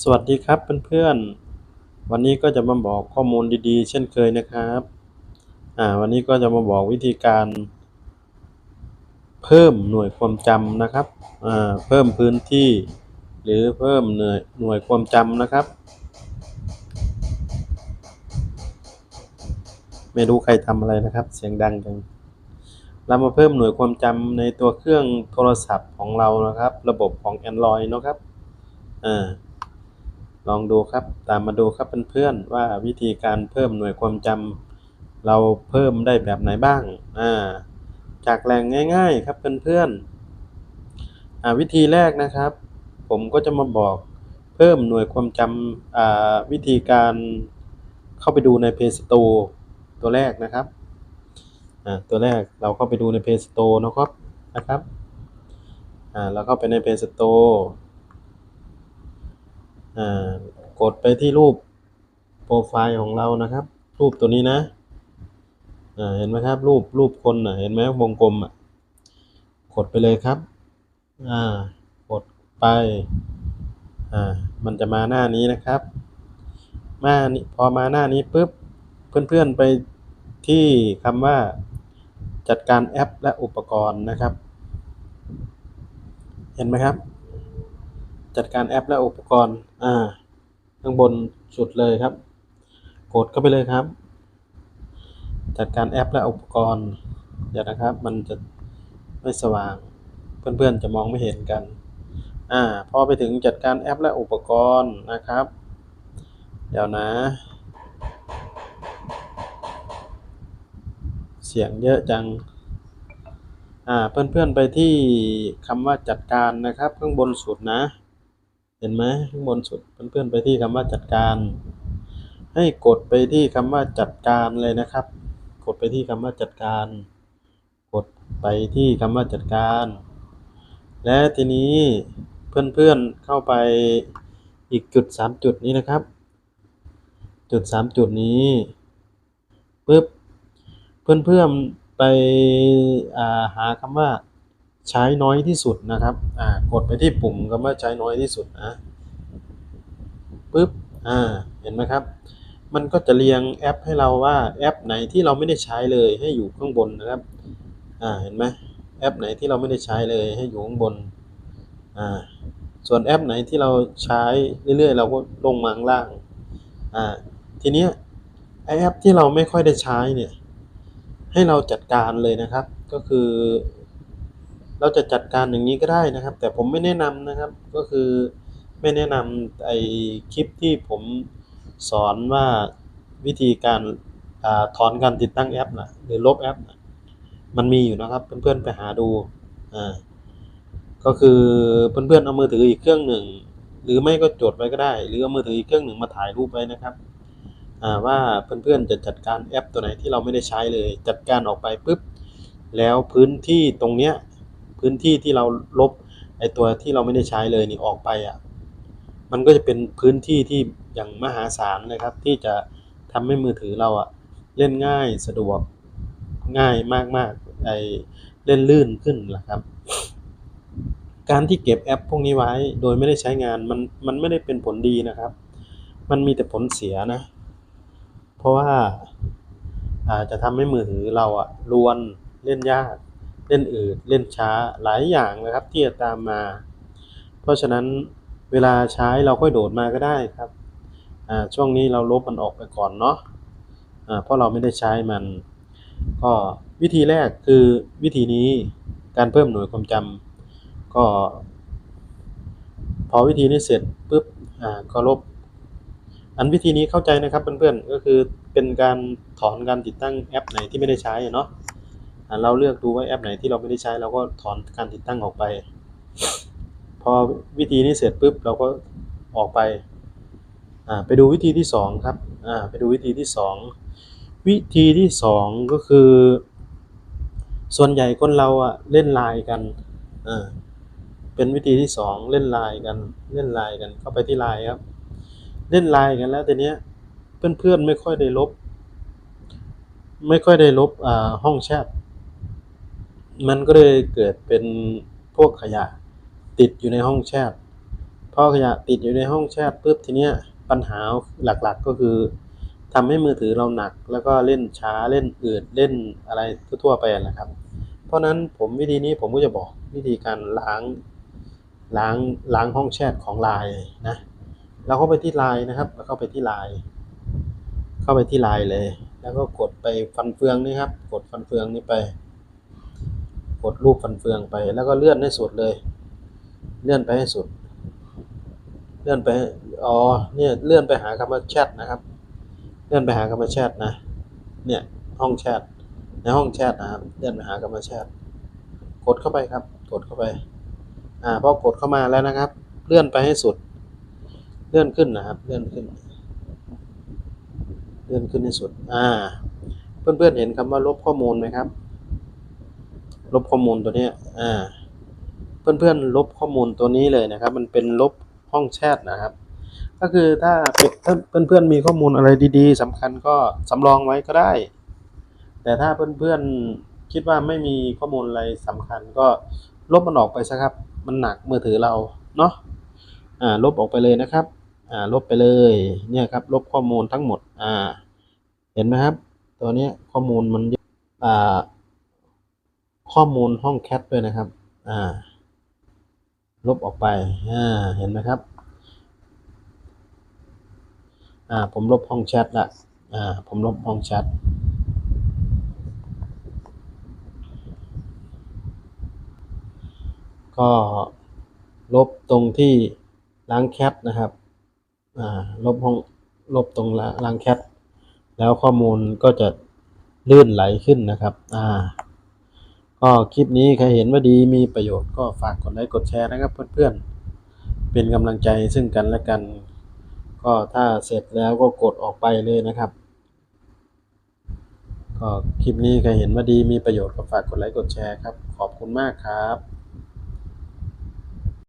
สวัสดีครับเพื่อนๆ วันนี้ก็จะมาบอกข้อมูลดีๆ เช่นเคยนะครับอ่าวันนี้ก็จะมาบอกวิธีการ เพิ่มหน่วยความจำนะครับอ่าเพิ่มพื้นที่ หรือเพิ่มหน่วยหน่วยความจำนะครับ ไม่รู้ใครทำอะไรนะครับ เสียงดังจังเรามาเพิ่มหน่วยความจำในตัวเครื่องโทรศัพท์ของเรานะครับ ระบบของ Android นะครับอ่า ลองดูครับ ตามมาดูครับเพื่อนๆว่าวิธีการเพิ่มหน่วยความจำเราเพิ่มได้แบบไหนบ้างอ่าจากแหล่งง่าย ๆ ครับเพื่อนๆอ่าวิธีแรกนะครับ ผมก็จะมาบอกเพิ่มหน่วยความจำวิธีการเข้าไปดูใน Play Store ตัวแรกนะครับตัวแรกเราเข้าไปดูใน Play Store นะครับนะครับเราเข้าไปใน Play Store กดไปที่รูปโปรไฟล์ของเรานะครับ รูปตัวนี้นะเห็นไหมครับ รูปรูปคนเห็นไหมวงกลมอะกดไปเลยครับกดไปมันจะมาหน้านี้นะครับมานี้พอมาหน้านี้ปุ๊บเพื่อนๆไปที่คำว่าจัดการแอปและอุปกรณ์นะครับ เห็นไหมครับ จัดการแอปและอุปกรณ์อ่าข้างบนสุดเลยครับ กดเข้าไปเลยครับ จัดการแอปและอุปกรณ์เดี๋ยวนะครับ มันจะไม่สว่าง เพื่อนๆจะมองไม่เห็นกันอ่าพอไปถึงจัดการแอปและอุปกรณ์นะครับ เดี๋ยวนะ เสียงเยอะจังอ่าเพื่อนๆไปที่คำว่าจัดการนะครับ ข้างบนสุดนะ เห็นไหมข้างบนสุดเพื่อนๆไปที่คำว่าจัดการ ให้กดไปที่คำว่าจัดการเลยนะครับ กดไปที่คำว่าจัดการ กดไปที่คำว่าจัดการ และทีนี้เพื่อนๆเข้าไปอีกจุดสามจุดนี้นะครับ จุดสามจุดนี้ปุ๊บเพื่อนๆไปาหาคำว่า ใช้น้อยที่สุดนะครับอ่ากดไปที่ปุ่มคำว่าใช้น้อยที่สุดนะปุ๊บอ่าเห็นไหมครับ มันก็จะเรียงแอปให้เราว่าแอปไหนที่เราไม่ได้ใช้เลยให้อยู่ข้างบนนะครับอ่าเห็นไหมแอปไหนที่เราไม่ได้ใช้เลยให้อยู่ข้างบนอ่าส่วนแอปไหนที่เราใช้เรื่อยๆ เราก็ลงมาข้างล่างอ่าทีนี้ไอแอปที่เราไม่ค่อยได้ใช้เนี่ยให้เราจัดการเลยนะครับ ก็คือ เราจะจัดการอย่างนี้ก็ได้นะครับ แต่ผมไม่แนะนำนะครับก็คือไม่แนะนำไอคลิปที่ผมสอนว่าวิธีการอาถอนการติดตั้งแอปนะหรือลบแอปนะมันมีอยู่นะครับเพื่อนๆไปหาดูอ่าก็คือเพื่อนๆเอามือถืออีกเครื่องหนึ่ง หรือไม่ก็จดไว้ก็ได้ หรือเอามือถืออีกเครื่องหนึ่งมาถ่ายรูปไว้นะครับอ่าว่าเพื่อนๆจะจัดการแอปตัวไหนที่เราไม่ได้ใช้เลย จัดการออกไปปุ๊บแล้วพื้นที่ตรงเนี้ย พื้นที่ที่เราลบไอตัวที่เราไม่ได้ใช้เลยนี่ออกไปอะมันก็จะเป็นพื้นที่ที่อย่างมหาศาลนะครับ ที่จะทำให้มือถือเราอะเล่นง่ายสะดวกง่ายมากๆไอเล่นลื่นขึ้นนะครับ การที่เก็บแอปพวกนี้ไว้โดยไม่ได้ใช้งานมันมันไม่ได้เป็นผลดีนะครับ มันมีแต่ผลเสียนะ เพราะว่าอาจจะทำให้มือถือเราอะรวนเล่นยาก เล่นอืดเล่นช้าหลายอย่างนะครับ ที่จะตามมา เพราะฉะนั้นเวลาใช้เราค่อยโดดมาก็ได้ครับช่วงนี้เราลบมันออกไปก่อนเนาะอ่าเพราะเราไม่ได้ใช้มัน ก็วิธีแรกคือวิธีนี้การเพิ่มหน่วยความจำก็ พอวิธีนี้เสร็จปุ๊บก็ลบ อันวิธีนี้เข้าใจนะครับเพื่อนๆก็คือเป็นการถอนการติดตั้งแอปไหนที่ไม่ได้ใช้เนาะ เราเลือกดูว่าแอปไหนที่เราไม่ได้ใช้เราก็ถอนการติดตั้งออกไป พอวิธีนี้เสร็จปุ๊บเราก็ออกไปอ่าไปดูวิธีที่สองครับอ่าไปดูวิธีที่สองวิธีที่สองก็คือ ส่วนใหญ่คนเราอะเล่นไลน์กันอ่าเป็นวิธีที่สองเล่นไลน์กันเล่นไลน์กันเข้าไปที่ไลน์ครับ เล่นไลน์กันแล้วทีเนี้ยเพื่อนๆไม่ค่อยได้ลบ ไม่ค่อยได้ลบอ่าห้องแชท มันก็เลยเกิดเป็นพวกขยะติดอยู่ในห้องแชทพอขยะติดอยู่ในห้องแชทปุ๊บทีเนี้ยปัญหาหลักๆก็คือทำให้มือถือเราหนัก แล้วก็เล่นช้าเล่นอืดเล่นอะไรทั่วๆไปนั่นแหละครับ เพราะฉะนั้นผมวิธีนี้ผมก็จะบอกวิธีการล้างล้างล้างห้องแชทของไลน์นะเราเข้าไปที่ไลน์นะครับเราเข้าไปที่ไลน์เข้าไปที่ไลน์เลย แล้วก็กดไปฟันเฟืองนี่ครับ กดฟันเฟืองนี้ไป กดรูปฟันเฟืองไป แล้วก็เลื่อนให้สุดเลย เลื่อนไปให้สุด เลื่อนไปอ๋อเนี่ยเลื่อนไปหาคำว่าแชทนะครับ เลื่อนไปหาคำว่าแชทนะ เนี่ยห้องแชทในห้องแชทนะครับเลื่อนไปหาคำว่าแชทกดเข้าไปครับ กดเข้าไป อ่าพอกดเข้ามาแล้วนะครับ เลื่อนไปให้สุด เลื่อนขึ้นนะครับ เลื่อนขึ้น เลื่อนขึ้นให้สุด อ่า เพื่อนๆเห็นคำว่าลบข้อมูลไหมครับ ลบข้อมูลตัวนี้อ่าเพื่อนๆลบข้อมูลตัวนี้เลยนะครับ มันเป็นลบห้องแชทนะครับ ก็คือถ้าถ้าเพื่อนๆมีข้อมูลอะไรดีๆสำคัญก็สำรองไว้ก็ได้ แต่ถ้าเพื่อนๆคิดว่าไม่มีข้อมูลอะไรสำคัญก็ลบมันออกไปซะครับ มันหนักมือถือเราเนาะอ่าลบออกไปเลยนะครับอ่าลบไปเลยเนี่ยครับลบข้อมูลทั้งหมดอ่าเห็นไหมครับ ตัวนี้ข้อมูลมันอ่า ข้อมูลห้องแคทด้วยนะครับ อ่า ลบออกไป อ่า เห็นไหมครับ อ่า ผมลบห้องแชทละ อ่า ผมลบห้องแชท ก็ลบตรงที่ล้างแคทนะครับ อ่า ลบห้อง ลบตรงล้างแคทแล้วข้อมูลก็จะลื่นไหลขึ้นนะครับ อ่า ก็คลิปนี้ใครเห็นว่าดีมีประโยชน์ก็ฝากกดไลค์กดแชร์นะครับเพื่อนๆ เป็นกำลังใจซึ่งกันและกัน ก็ถ้าเสร็จแล้วก็กดออกไปเลยนะครับ ก็คลิปนี้ใครเห็นว่าดีมีประโยชน์ก็ฝากกดไลค์กดแชร์ครับ ขอบคุณมากครับ